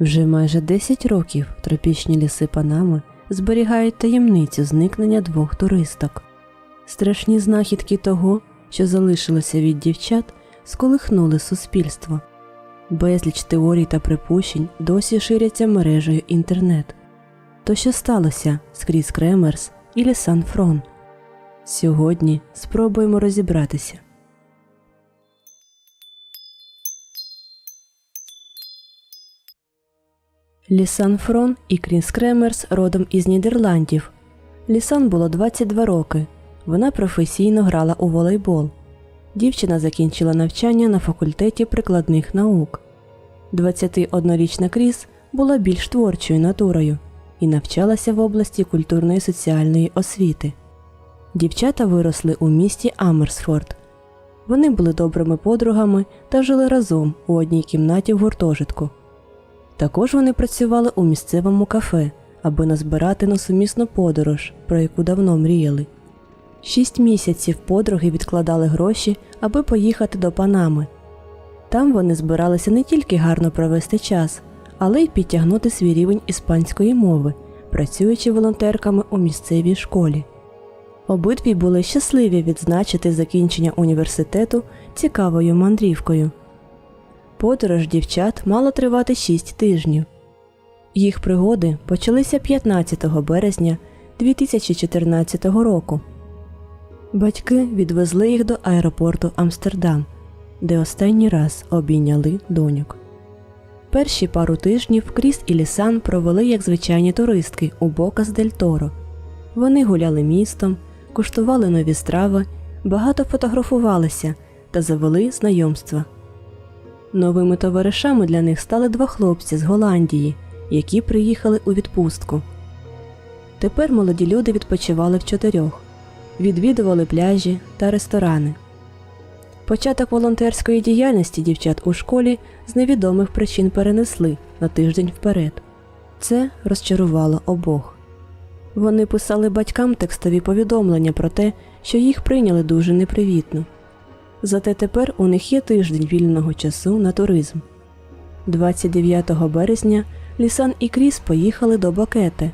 Вже майже 10 років тропічні ліси Панами зберігають таємницю зникнення двох туристок. Страшні знахідки того, що залишилося від дівчат, сколихнули суспільство. Безліч теорій та припущень досі ширяться мережею інтернет. То що сталося з Кріс Кремерс і Лісан Фрон? Сьогодні спробуємо розібратися. Лісан Фрон і Кріс Кремерс родом із Нідерландів. Лісан було 22 роки. Вона професійно грала у волейбол. Дівчина закінчила навчання на факультеті прикладних наук. 21-річна Кріс була більш творчою натурою і навчалася в області культурної соціальної освіти. Дівчата виросли у місті Амерсфорд. Вони були добрими подругами та жили разом у одній кімнаті в гуртожитку. Також вони працювали у місцевому кафе, аби назбирати на сумісну подорож, про яку давно мріяли. Шість місяців подруги відкладали гроші, аби поїхати до Панами. Там вони збиралися не тільки гарно провести час, але й підтягнути свій рівень іспанської мови, працюючи волонтерками у місцевій школі. Обидві були щасливі відзначити закінчення університету цікавою мандрівкою. Подорож дівчат мала тривати 6 тижнів. Їх пригоди почалися 15 березня 2014 року. Батьки відвезли їх до аеропорту Амстердам, де останній раз обійняли доньок. Перші пару тижнів Кріс і Лісан провели як звичайні туристки у Бокас дель Торо. Вони гуляли містом, куштували нові страви, багато фотографувалися та завели знайомства. Новими товаришами для них стали два хлопці з Голландії, які приїхали у відпустку. Тепер молоді люди відпочивали в чотирьох, відвідували пляжі та ресторани. Початок волонтерської діяльності дівчат у школі з невідомих причин перенесли на тиждень вперед. Це розчарувало обох. Вони писали батькам текстові повідомлення про те, що їх прийняли дуже непривітно. Зате тепер у них є тиждень вільного часу на туризм. 29 березня Лісан і Кріс поїхали до Бакети.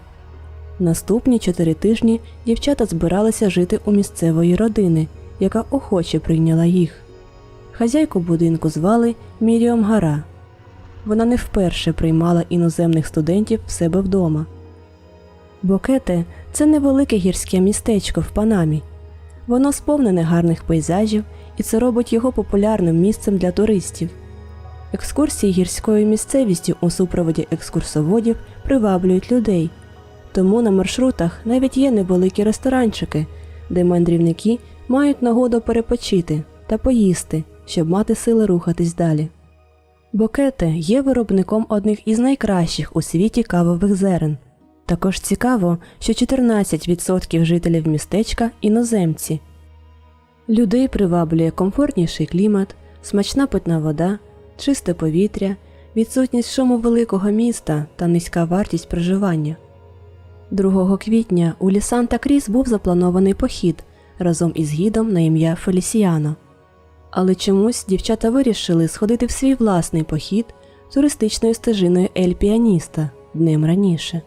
Наступні чотири тижні дівчата збиралися жити у місцевої родини, яка охоче прийняла їх. Хазяйку будинку звали Міріом Гара. Вона не вперше приймала іноземних студентів в себе вдома. Бокете це невелике гірське містечко в Панамі. Воно сповнене гарних пейзажів, і це робить його популярним місцем для туристів. Екскурсії гірською місцевістю у супроводі екскурсоводів приваблюють людей, тому на маршрутах навіть є невеликі ресторанчики, де мандрівники мають нагоду перепочити та поїсти, щоб мати сили рухатись далі. Бокете є виробником одних із найкращих у світі кавових зерен. Також цікаво, що 14% жителів містечка іноземці. Людей приваблює комфортніший клімат, смачна питна вода, чисте повітря, відсутність шуму великого міста та низька вартість проживання. 2 квітня у Лісан та Кріс був запланований похід разом із гідом на ім'я Фелісіано. Але чомусь дівчата вирішили сходити в свій власний похід туристичною стежиною Ель Піаніста днем раніше.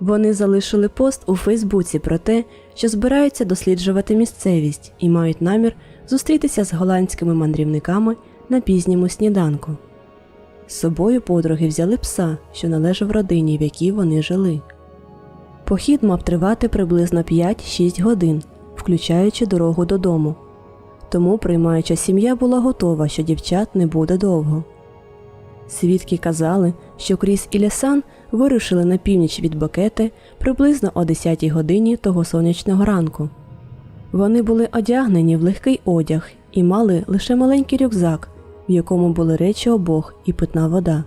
Вони залишили пост у Фейсбуці про те, що збираються досліджувати місцевість і мають намір зустрітися з голландськими мандрівниками на пізньому сніданку. З собою подруги взяли пса, що належав родині, в якій вони жили. Похід мав тривати приблизно 5-6 годин, включаючи дорогу додому. Тому приймаюча сім'я була готова, що дівчат не буде довго. Свідки казали, що Кріс і Лесан вирушили на північ від Бакети приблизно о 10 годині того сонячного ранку. Вони були одягнені в легкий одяг і мали лише маленький рюкзак, в якому були речі обох і питна вода.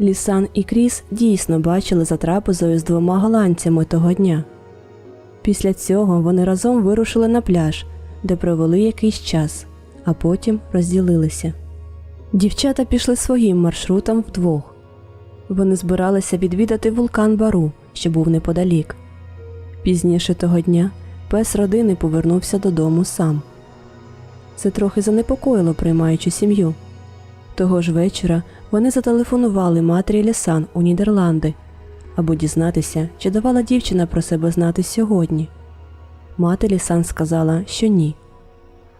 Лісан і Кріс дійсно бачили за трапезою з двома голландцями того дня. Після цього вони разом вирушили на пляж, де провели якийсь час, а потім розділилися. Дівчата пішли своїм маршрутом вдвох. Вони збиралися відвідати вулкан Бару, що був неподалік. Пізніше того дня пес родини повернувся додому сам. Це трохи занепокоїло приймаючу сім'ю. Того ж вечора вони зателефонували матері Лісан у Нідерланди, аби дізнатися, чи давала дівчина про себе знати сьогодні. Мати Лісан сказала, що ні.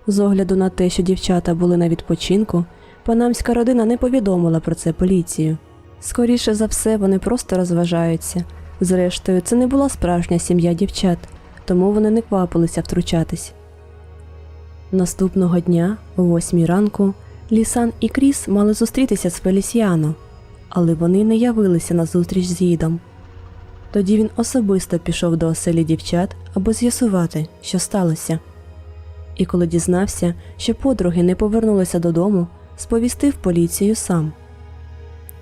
З огляду на те, що дівчата були на відпочинку, панамська родина не повідомила про це поліцію. Скоріше за все, вони просто розважаються. Зрештою, це не була справжня сім'я дівчат, тому вони не квапилися втручатись. Наступного дня, о восьмій ранку, Лісан і Кріс мали зустрітися з Фелісіано, але вони не явилися на зустріч з Їдом. Тоді він особисто пішов до оселі дівчат, аби з'ясувати, що сталося. І коли дізнався, що подруги не повернулися додому, сповістив поліцію сам.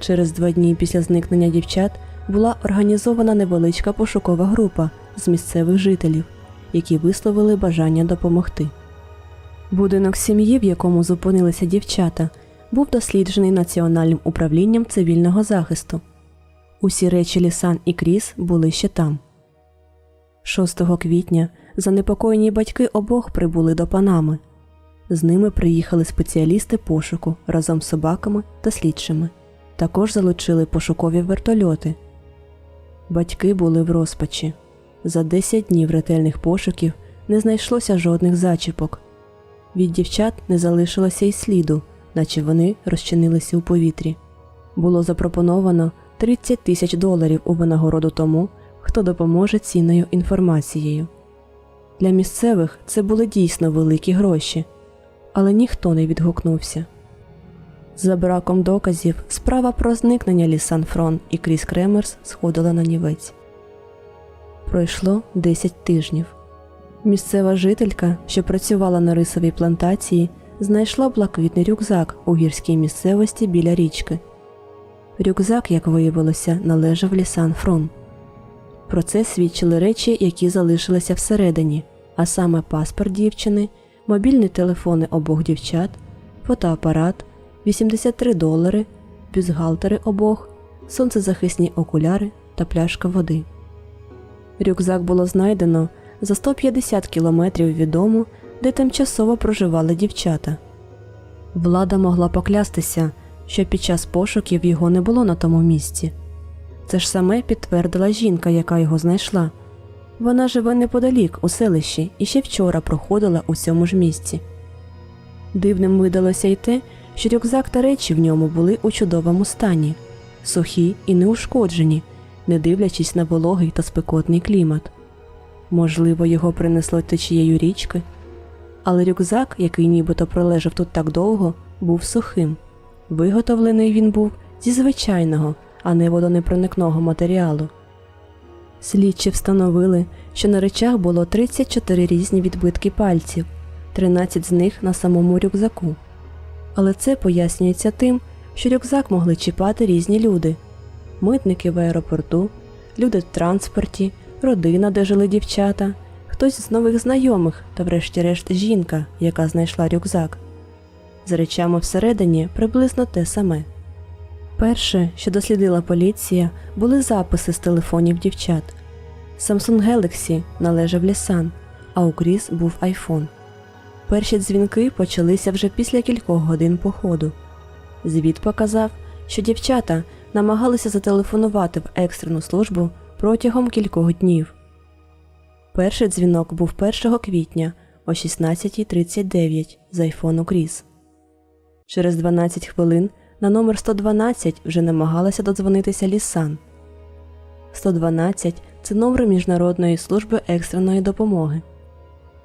Через два дні після зникнення дівчат була організована невеличка пошукова група з місцевих жителів, які висловили бажання допомогти. Будинок сім'ї, в якому зупинилися дівчата, був досліджений Національним управлінням цивільного захисту. Усі речі Лісан і Кріс були ще там. 6 квітня занепокоєні батьки обох прибули до Панами. З ними приїхали спеціалісти пошуку разом з собаками та слідчими. Також залучили пошукові вертольоти. Батьки були в розпачі. За 10 днів ретельних пошуків не знайшлося жодних зачіпок. Від дівчат не залишилося й сліду, наче вони розчинилися у повітрі. Було запропоновано 30 тисяч доларів у винагороду тому, хто допоможе цінною інформацією. Для місцевих це були дійсно великі гроші, але ніхто не відгукнувся. За браком доказів справа про зникнення Лісан Фрон і Кріс Кремерс сходила на нівець. Пройшло 10 тижнів. Місцева жителька, що працювала на рисовій плантації, знайшла блакитний рюкзак у гірській місцевості біля річки. Рюкзак, як виявилося, належав Лісан Фрон. Про це свідчили речі, які залишилися всередині, а саме паспорт дівчини, мобільні телефони обох дівчат, фотоапарат, 83 долари, бюстгальтери обох, сонцезахисні окуляри та пляшка води. Рюкзак було знайдено за 150 кілометрів від дому, де тимчасово проживали дівчата. Влада могла поклястися, що під час пошуків його не було на тому місці. Це ж саме підтвердила жінка, яка його знайшла. Вона живе неподалік у селищі і ще вчора проходила у цьому ж місці. Дивним видалося й те, що рюкзак та речі в ньому були у чудовому стані, сухі і неушкоджені, не дивлячись на вологий та спекотний клімат. Можливо, його принесло течією річки, але рюкзак, який нібито пролежав тут так довго, був сухим. Виготовлений він був зі звичайного, а не водонепроникного матеріалу. Слідчі встановили, що на речах було 34 різні відбитки пальців, 13 з них на самому рюкзаку. Але це пояснюється тим, що рюкзак могли чіпати різні люди: митники в аеропорту, люди в транспорті, родина, де жили дівчата, хтось з нових знайомих та, врешті-решт, жінка, яка знайшла рюкзак. З речами всередині приблизно те саме. Перше, що дослідила поліція, були записи з телефонів дівчат. Samsung Galaxy належав Лісан, а у Кріс був iPhone. Перші дзвінки почалися вже після кількох годин походу. Звіт показав, що дівчата намагалися зателефонувати в екстрену службу протягом кількох днів. Перший дзвінок був 1 квітня о 16.39 з айфону Кріс. Через 12 хвилин на номер 112 вже намагалася додзвонитися Лісан. 112 це номер Міжнародної служби екстреної допомоги.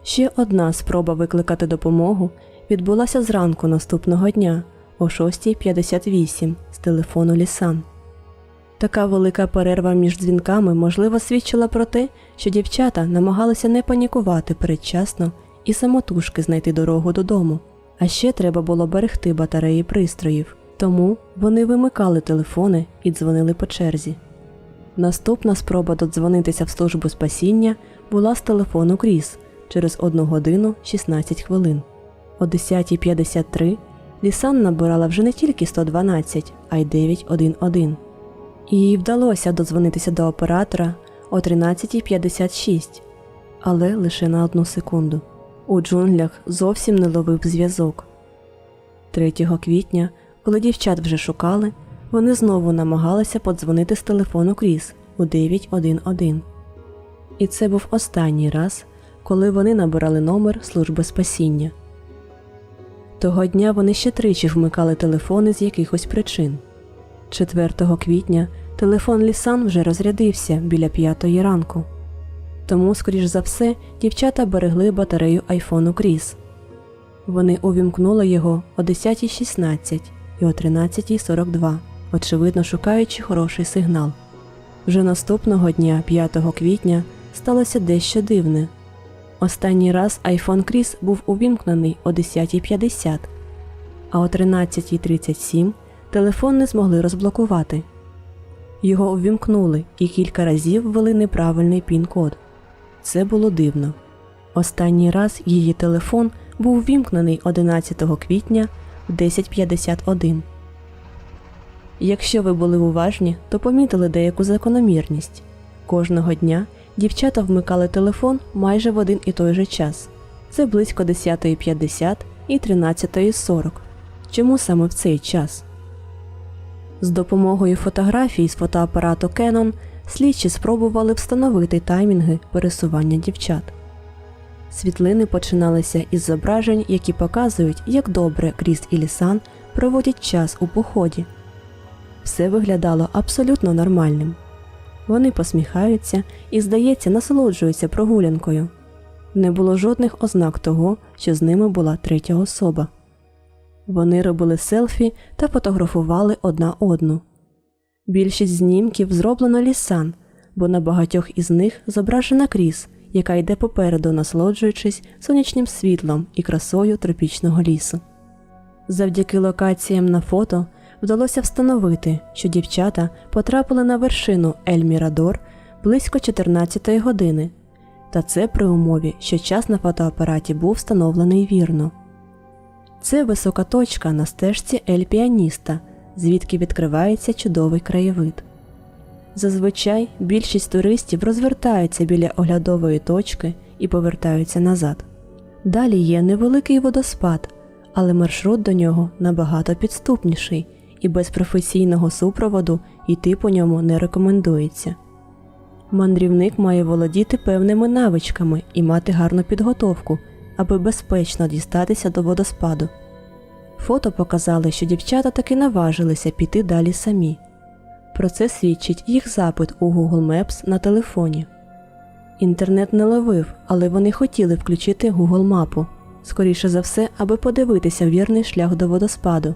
Ще одна спроба викликати допомогу відбулася зранку наступного дня о 6.58 з телефону Лісан. Така велика перерва між дзвінками можливо свідчила про те, що дівчата намагалися не панікувати передчасно і самотужки знайти дорогу додому. А ще треба було берегти батареї пристроїв, тому вони вимикали телефони і дзвонили по черзі. Наступна спроба додзвонитися в службу спасіння була з телефону Кріс через 1 годину 16 хвилин. О 10.53 Лісан набирала вже не тільки 112, а й 911. Їй вдалося додзвонитися до оператора о 13.56, але лише на одну секунду. У джунглях зовсім не ловив зв'язок. 3 квітня Коли дівчат вже шукали, вони знову намагалися подзвонити з телефону Кріс у 911. І це був останній раз, коли вони набирали номер служби спасіння. Того дня вони ще тричі вмикали телефони з якихось причин. 4 квітня телефон Лісан вже розрядився біля п'ятої ранку. Тому, скоріш за все, дівчата берегли батарею айфону Кріс. Вони увімкнули його о 10.16 і о 13.42, очевидно шукаючи хороший сигнал. Вже наступного дня, 5 квітня, сталося дещо дивне. Останній раз айфон Кріс був увімкнений о 10.50, а о 13.37 телефон не змогли розблокувати. Його увімкнули і кілька разів ввели неправильний пін-код. Це було дивно. Останній раз її телефон був ввімкнений 11 квітня в 10.51. Якщо ви були уважні, то помітили деяку закономірність. Кожного дня дівчата вмикали телефон майже в один і той же час. Це близько 10.50 і 13.40. Чому саме в цей час? З допомогою фотографій з фотоапарату Canon слідчі спробували встановити таймінги пересування дівчат. Світлини починалися із зображень, які показують, як добре Кріс і Лісан проводять час у поході. Все виглядало абсолютно нормальним. Вони посміхаються і, здається, насолоджуються прогулянкою. Не було жодних ознак того, що з ними була третя особа. Вони робили селфі та фотографували одна одну. Більшість знімків зроблено лісан, бо на багатьох із них зображена кріс, яка йде попереду, насолоджуючись сонячним світлом і красою тропічного лісу. Завдяки локаціям на фото вдалося встановити, що дівчата потрапили на вершину Ель Мірадор близько 14-ї години, та це при умові, що час на фотоапараті був встановлений вірно. Це висока точка на стежці Ель Піаніста, звідки відкривається чудовий краєвид. Зазвичай більшість туристів розвертаються біля оглядової точки і повертаються назад. Далі є невеликий водоспад, але маршрут до нього набагато підступніший, і без професійного супроводу йти по ньому не рекомендується. Мандрівник має володіти певними навичками і мати гарну підготовку, аби безпечно дістатися до водоспаду. Фото показали, що дівчата таки наважилися піти далі самі. Про це свідчить їх запит у Google Maps на телефоні. Інтернет не ловив, але вони хотіли включити Google мапу, скоріше за все, аби подивитися вірний шлях до водоспаду.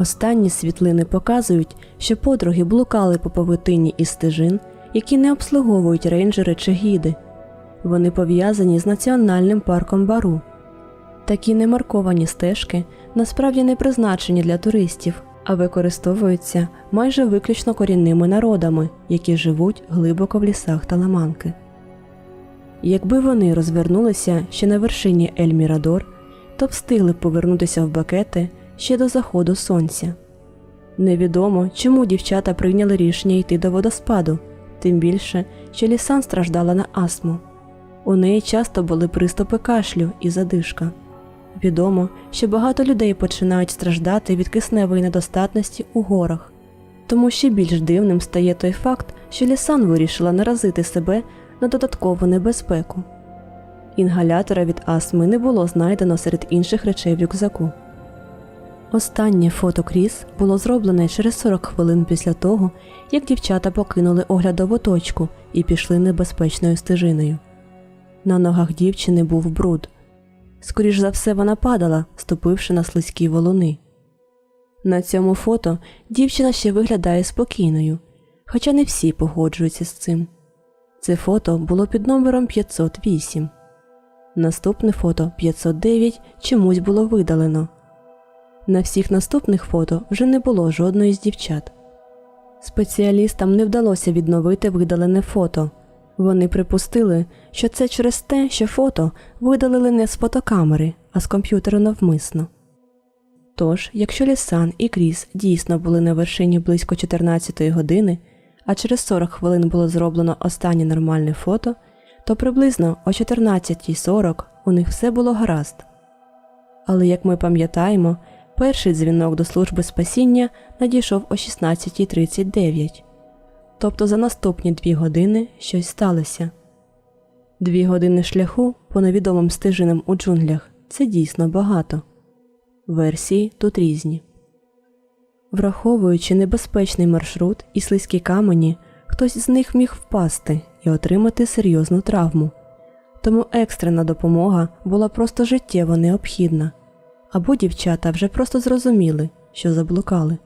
Останні світлини показують, що подруги блукали по павутині із стежин, які не обслуговують рейнджери чи гіди. Вони пов'язані з національним парком Бару. Такі немарковані стежки насправді не призначені для туристів, а використовуються майже виключно корінними народами, які живуть глибоко в лісах Таламанки. Якби вони розвернулися ще на вершині Ель Мірадор, то встигли б повернутися в бакети ще до заходу сонця. Невідомо, чому дівчата прийняли рішення йти до водоспаду, тим більше, що лісан страждала на астму. У неї часто були приступи кашлю і задишка. Відомо, що багато людей починають страждати від кисневої недостатності у горах, тому ще більш дивним стає той факт, що Лісан вирішила наразити себе на додаткову небезпеку. Інгалятора від астми не було знайдено серед інших речей в рюкзаку. Останнє фото Кріс було зроблене через 40 хвилин після того, як дівчата покинули оглядову точку і пішли небезпечною стежиною. На ногах дівчини був бруд. Скоріш за все, вона падала, ступивши на слизькі волуни. На цьому фото дівчина ще виглядає спокійною, хоча не всі погоджуються з цим. Це фото було під номером 508. Наступне фото 509 чомусь було видалено. На всіх наступних фото вже не було жодної з дівчат. Спеціалістам не вдалося відновити видалене фото. Вони припустили, що це через те, що фото видалили не з фотокамери, а з комп'ютера навмисно. Тож, якщо Лісан і Кріс дійсно були на вершині близько 14 години, а через 40 хвилин було зроблено останнє нормальне фото, то приблизно о 14.40 у них все було гаразд. Але як ми пам'ятаємо, Перший дзвінок до служби спасіння надійшов о 16.39. Тобто за наступні дві години щось сталося. Дві години шляху по невідомим стежинам у джунглях це дійсно багато. Версії тут різні. Враховуючи небезпечний маршрут і слизькі камені, хтось з них міг впасти і отримати серйозну травму. Тому екстрена допомога була просто життєво необхідна, або дівчата вже просто зрозуміли, що заблукали.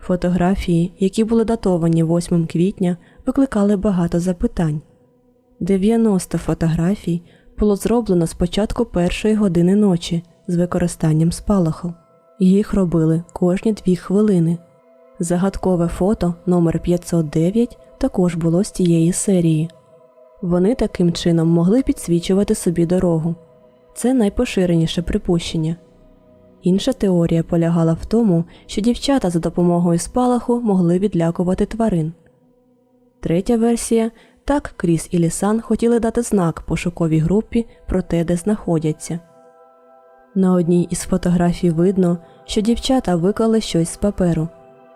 Фотографії, які були датовані 8 квітня, викликали багато запитань. 90 фотографій було зроблено з початку першої години ночі з використанням спалаху. Їх робили кожні дві хвилини. Загадкове фото номер 509 також було з тієї серії. Вони таким чином могли підсвічувати собі дорогу. Це найпоширеніше припущення. Інша теорія полягала в тому, що дівчата за допомогою спалаху могли відлякувати тварин. Третя версія так Кріс і Лісан хотіли дати знак пошуковій групі про те, де знаходяться. На одній із фотографій видно, що дівчата виклали щось з паперу,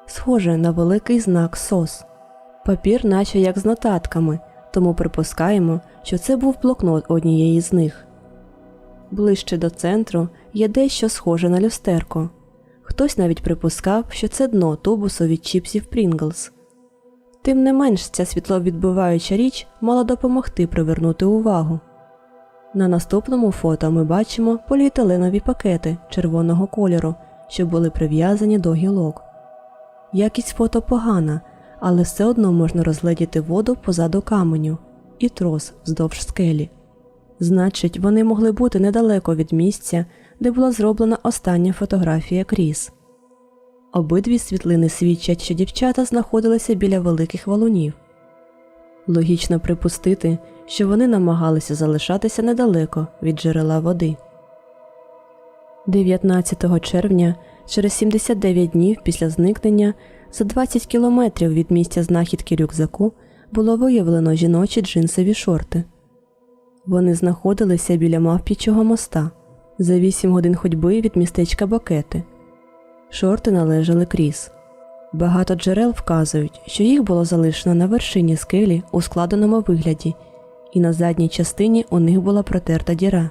схоже на великий знак СОС. Папір, наче як з нотатками, тому припускаємо, що це був блокнот однієї з них. Ближче до центру є дещо схоже на люстерко. Хтось навіть припускав, що це дно тубусу від чіпсів Прінглс. Тим не менш, ця світловідбиваюча річ мала допомогти привернути увагу. На наступному фото ми бачимо поліетиленові пакети червоного кольору, що були прив'язані до гілок. Якість фото погана, але все одно можна розгледіти воду позаду каменю і трос вздовж скелі. Значить, вони могли бути недалеко від місця, де була зроблена остання фотографія Кріс. Обидві світлини свідчать, що дівчата знаходилися біля великих валунів. Логічно припустити, що вони намагалися залишатися недалеко від джерела води. 19 червня, через 79 днів після зникнення, за 20 кілометрів від місця знахідки рюкзаку було виявлено жіночі джинсові шорти. Вони знаходилися біля мавпічого моста за 8 годин ходьби від містечка Бокети. Шорти належали Кріс. Багато джерел вказують, що їх було залишено на вершині скелі у складеному вигляді, і на задній частині у них була протерта діра.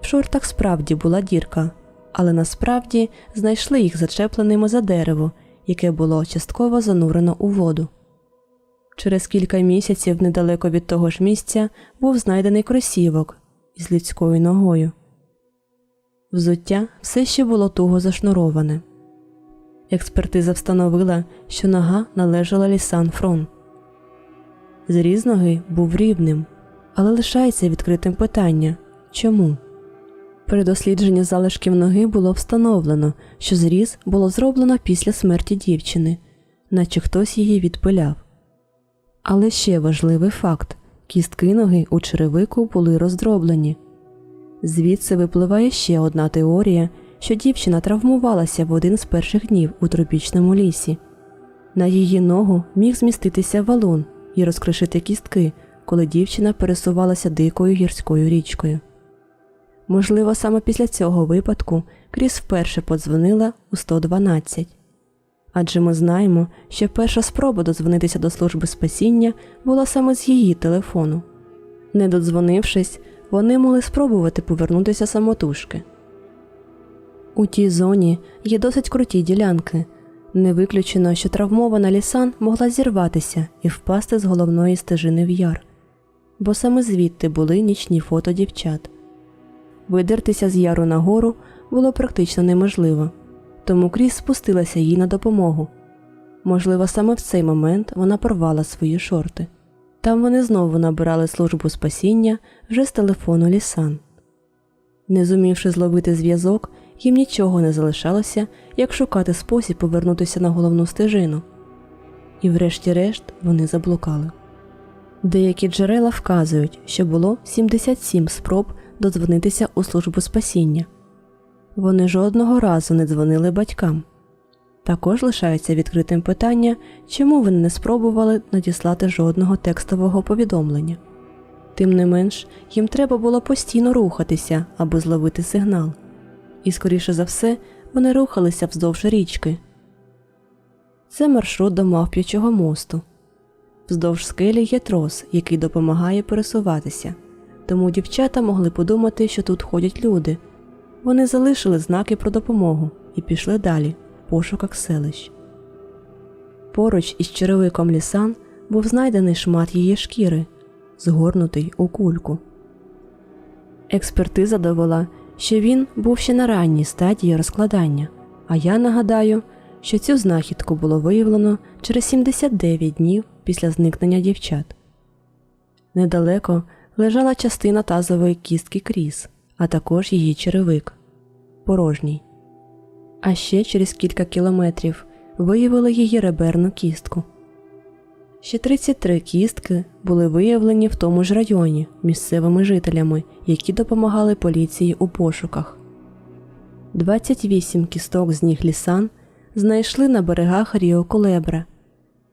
В шортах справді була дірка, але насправді знайшли їх зачепленими за дерево, яке було частково занурено у воду. Через кілька місяців недалеко від того ж місця був знайдений кросівок із людською ногою. Взуття все ще було туго зашнуроване. Експертиза встановила, що нога належала Лісан Фрон. Зріз ноги був рівним, але лишається відкритим питання чому? При дослідженні залишків ноги було встановлено, що зріз було зроблено після смерті дівчини, наче хтось її відпиляв. Але ще важливий факт кістки ноги у черевику були роздроблені. Звідси випливає ще одна теорія, що дівчина травмувалася в один з перших днів у тропічному лісі. На її ногу міг зміститися валун і розкришити кістки, коли дівчина пересувалася дикою гірською річкою. Можливо, саме після цього випадку Кріс вперше подзвонила у 112. Адже ми знаємо, що перша спроба додзвонитися до служби спасіння була саме з її телефону. Не додзвонившись, вони могли спробувати повернутися самотужки. У тій зоні є досить круті ділянки. Не виключено, що травмована лісан могла зірватися і впасти з головної стежини в яр, бо саме звідти були нічні фото дівчат. Видертися з яру нагору було практично неможливо, тому Кріс спустилася їй на допомогу. Можливо, саме в цей момент вона порвала свої шорти. Там вони знову набирали службу спасіння вже з телефону лісан. Не зумівши зловити зв'язок, їм нічого не залишалося, як шукати спосіб повернутися на головну стежину. І врешті-решт вони заблукали. Деякі джерела вказують, що було 77 спроб додзвонитися у службу спасіння. Вони жодного разу не дзвонили батькам. Також лишається відкритим питання, чому вони не спробували надіслати жодного текстового повідомлення. Тим не менш, їм треба було постійно рухатися, аби зловити сигнал. І, скоріше за все, вони рухалися вздовж річки. Це маршрут до мавп'ячого мосту. Вздовж скелі є трос, який допомагає пересуватися, тому дівчата могли подумати, що тут ходять люди. Вони залишили знаки про допомогу і пішли далі в пошуках селищ. Поруч із черевиком лісан був знайдений шмат її шкіри, згорнутий у кульку. Експертиза довела, що він був ще на ранній стадії розкладання, а я нагадаю, що цю знахідку було виявлено через 79 днів після зникнення дівчат. Недалеко лежала частина тазової кістки кріс, а також її черевик порожній. А ще через кілька кілометрів виявили її реберну кістку. Ще 33 кістки були виявлені в тому ж районі місцевими жителями, які допомагали поліції у пошуках. 28 кісток з них лісан знайшли на берегах Ріо Колебре.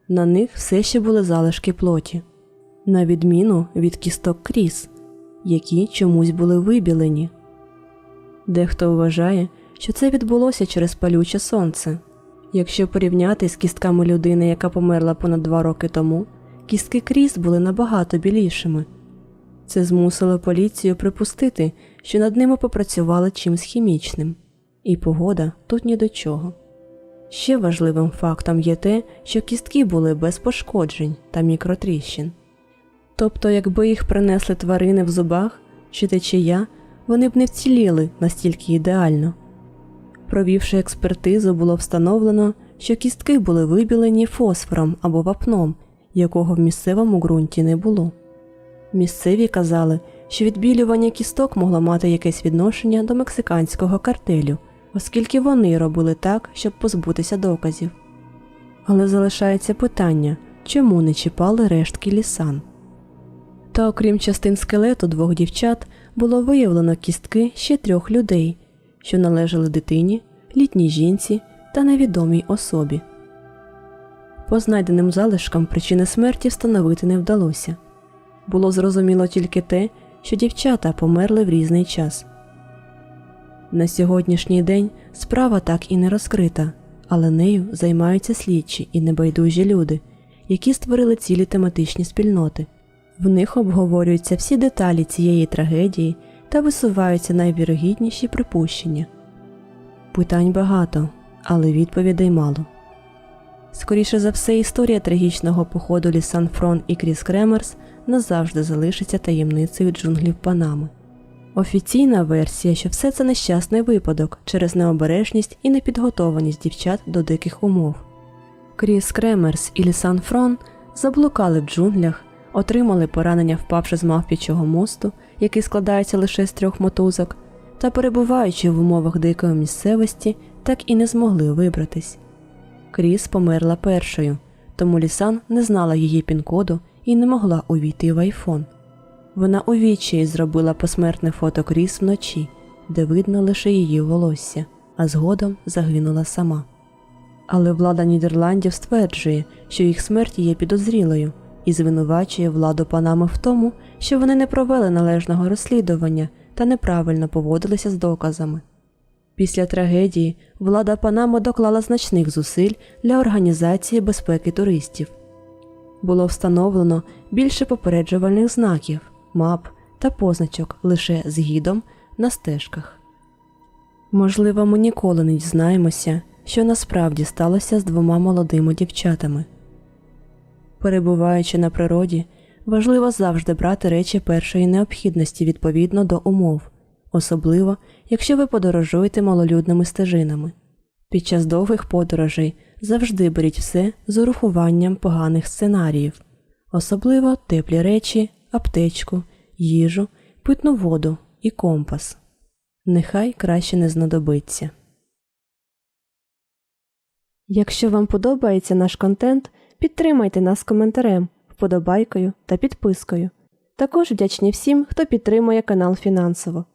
На них все ще були залишки плоті, на відміну від кісток кріс, які чомусь були вибілені. Дехто вважає, що це відбулося через палюче сонце. Якщо порівняти з кістками людини, яка померла понад два роки тому, кістки кріс були набагато білішими. Це змусило поліцію припустити, що над ними попрацювали чимсь хімічним, і погода тут ні до чого. Ще важливим фактом є те, що кістки були без пошкоджень та мікротріщин. Тобто, якби їх принесли тварини в зубах чи течія, вони б не вціліли настільки ідеально. Провівши експертизу, було встановлено, що кістки були вибілені фосфором або вапном, якого в місцевому ґрунті не було. Місцеві казали, що відбілювання кісток могло мати якесь відношення до мексиканського картелю, оскільки вони робили так, щоб позбутися доказів. Але залишається питання, чому не чіпали рештки лісан. Та окрім частин скелету двох дівчат, було виявлено кістки ще трьох людей, що належали дитині, літній жінці та невідомій особі. По знайденим залишкам причини смерті встановити не вдалося. Було зрозуміло тільки те, що дівчата померли в різний час. На сьогоднішній день справа так і не розкрита, але нею займаються слідчі і небайдужі люди, які створили цілі тематичні спільноти. В них обговорюються всі деталі цієї трагедії та висуваються найвірогідніші припущення. Питань багато, але відповідей мало. Скоріше за все, історія трагічного походу Лісан Фрон і Кріс Кремерс назавжди залишиться таємницею джунглів Панами. Офіційна версія, що все це нещасний випадок через необережність і непідготованість дівчат до диких умов. Кріс Кремерс і Лісан Фрон заблукали в джунглях, отримали поранення, впавши з мавпічого мосту, який складається лише з трьох мотузок, та, перебуваючи в умовах дикої місцевості, так і не змогли вибратись. Кріс померла першою, тому Лісан не знала її пін-коду і не могла увійти в айфон. Вона у відчаї зробила посмертне фото Кріс вночі, де видно лише її волосся, а згодом загинула сама. Але влада Нідерландів стверджує, що їх смерть є підозрілою, і звинувачує владу Панами в тому, що вони не провели належного розслідування та неправильно поводилися з доказами. Після трагедії влада Панами доклала значних зусиль для організації безпеки туристів. Було встановлено більше попереджувальних знаків, мап та позначок лише з гідом на стежках. Можливо, ми ніколи не дізнаємося, що насправді сталося з двома молодими дівчатами. Перебуваючи на природі, важливо завжди брати речі першої необхідності відповідно до умов, особливо якщо ви подорожуєте малолюдними стежинами. Під час довгих подорожей завжди беріть все з урахуванням поганих сценаріїв, особливо теплі речі, аптечку, їжу, питну воду і компас. Нехай краще не знадобиться. Якщо вам подобається наш контент, підтримайте нас коментарем, вподобайкою та підпискою. Також вдячні всім, хто підтримує канал фінансово.